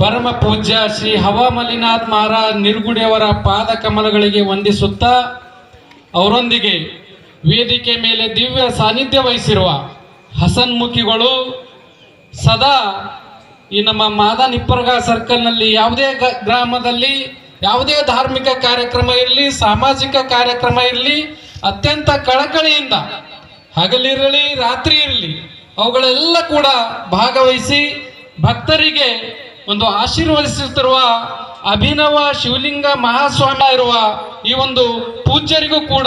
ಪರಮ ಪೂಜ್ಯ ಶ್ರೀ ಹವಾಮಲಿನಾಥ್ ಮಹಾರಾಜ್ ನಿರ್ಗುಡಿಯವರ ಪಾದ ಕಮಲಗಳಿಗೆ ವಂದಿಸುತ್ತಾ ಅವರೊಂದಿಗೆ ವೇದಿಕೆ ಮೇಲೆ ದಿವ್ಯ ಸಾನ್ನಿಧ್ಯ ವಹಿಸಿರುವ ಹಸನ್ಮುಖಿಗಳು ಸದಾ ಈ ನಮ್ಮ ಮಾದ ನಿಪ್ಪರ್ಗ ಸರ್ಕಲ್ನಲ್ಲಿ ಯಾವುದೇ ಗ್ರಾಮದಲ್ಲಿ ಯಾವುದೇ ಧಾರ್ಮಿಕ ಕಾರ್ಯಕ್ರಮ ಇರಲಿ, ಸಾಮಾಜಿಕ ಕಾರ್ಯಕ್ರಮ ಇರಲಿ, ಅತ್ಯಂತ ಕಳಕಳಿಯಿಂದ ಹಗಲಿರಲಿ, ರಾತ್ರಿ ಇರಲಿ, ಅವುಗಳೆಲ್ಲ ಕೂಡ ಭಾಗವಹಿಸಿ ಭಕ್ತರಿಗೆ ಒಂದು ಆಶೀರ್ವದಿಸುತ್ತಿರುವ ಅಭಿನವ ಶಿವಲಿಂಗ ಮಹಾಸ್ವಾಮಿ ಇರುವ ಈ ಒಂದು ಪೂಜ್ಯರಿಗೂ ಕೂಡ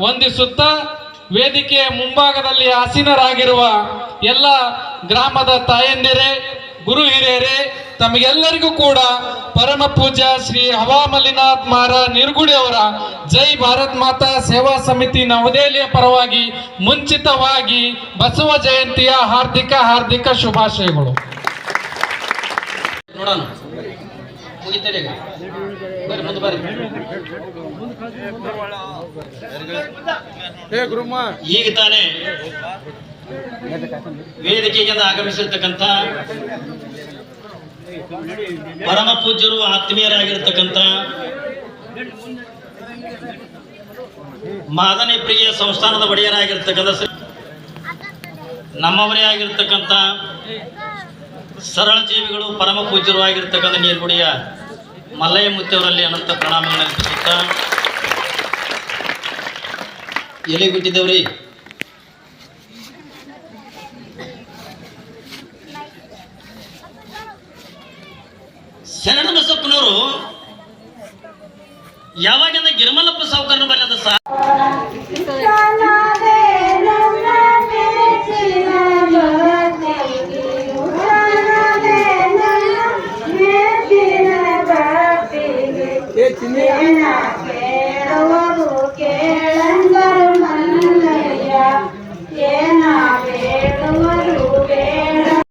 ವಂದಿಸುತ್ತಾ ವೇದಿಕೆಯ ಮುಂಭಾಗದಲ್ಲಿ ಆಸೀನರಾಗಿರುವ ಎಲ್ಲ ಗ್ರಾಮದ ತಾಯಂದಿರೇ, ಗುರು ಹಿರಿಯರೇ, ತಮಗೆಲ್ಲರಿಗೂ ಕೂಡ ಪರಮ ಪೂಜ್ಯ ಶ್ರೀ ಹವಾಮಲಿನಾಥ್ ಮಾರ ನಿರ್ಗುಡಿ ಅವರ ಜೈ ಭಾರತ್ ಮಾತಾ ಸೇವಾ ಸಮಿತಿ ನವದೆಹಲಿಯ ಪರವಾಗಿ ಮುಂಚಿತವಾಗಿ ಬಸವ ಜಯಂತಿಯ ಹಾರ್ದಿಕ ಹಾರ್ದಿಕ ಶುಭಾಶಯಗಳು. ನೋಡೋಣ. ಮುಗಿತಾರೆ ಈಗ. ಬರ್ರಿ ಮುಂದೆ ಬರ್ರಿ. ಈಗ ತಾನೇ ವೇದಿಕೆಗೆ ಆಗಮಿಸಿರ್ತಕ್ಕಂಥ ಪರಮ ಪೂಜ್ಯರು ಆತ್ಮೀಯರಾಗಿರ್ತಕ್ಕಂಥ ಮಾದನಿ ಪ್ರಿಯ ಸಂಸ್ಥಾನದ ಒಡೆಯರಾಗಿರ್ತಕ್ಕಂಥ ನಮ್ಮವರೇ ಆಗಿರ್ತಕ್ಕಂಥ ಸರಳ ಜೀವಿಗಳು ಪರಮ ಪೂಜ್ಯರು ಆಗಿರ್ತಕ್ಕಂಥ ನೀರ್ಗುಡಿಯ ಮಲ್ಲಯ್ಯ ಮುತ್ತಿಯವರಲ್ಲಿ ಅನಂತ ಪ್ರಣಾಮಗಳನ್ನು ಅರ್ಪಿಸುತ್ತಾ ಎಲ್ಲಿ ಬಿಟ್ಟಿದ್ದೇವ್ರಿ. ಶರಣ ಬಸಪ್ಪನವರು ಯಾವಾಗಿಂದ ಗಿರಿಮಲ್ಲಪ್ಪ ಸಾವುಕಾರನ ಬಲ್ಲಿ 你明天来。